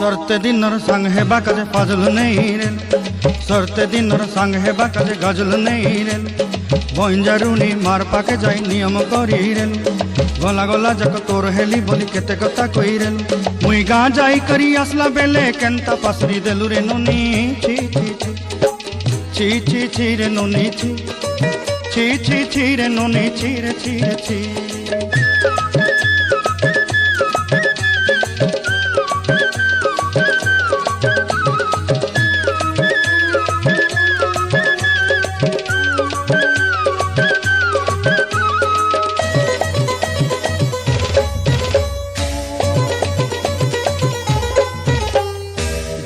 সরতে দিনর সঙ্গ হেবা কাজে পাজল নেই রেল সরতে দিনর সঙ্গ হেবা কাজে গজল নেই রেল বঞ্জারুনি মার পাকে যাই নিয়ম করি রেল গলা গলা যাক তোর হেলি বলি কেতে কথা কই রেল মুই গাঁ যাই করি আসলা বেলে কেনতা পাসরি দেলু রে নুনি। ছি ছি ছি ছি ছি রে নুনি, ছি। ছি ছি ছি রে নুনি ছি রে ছি রে, ছি।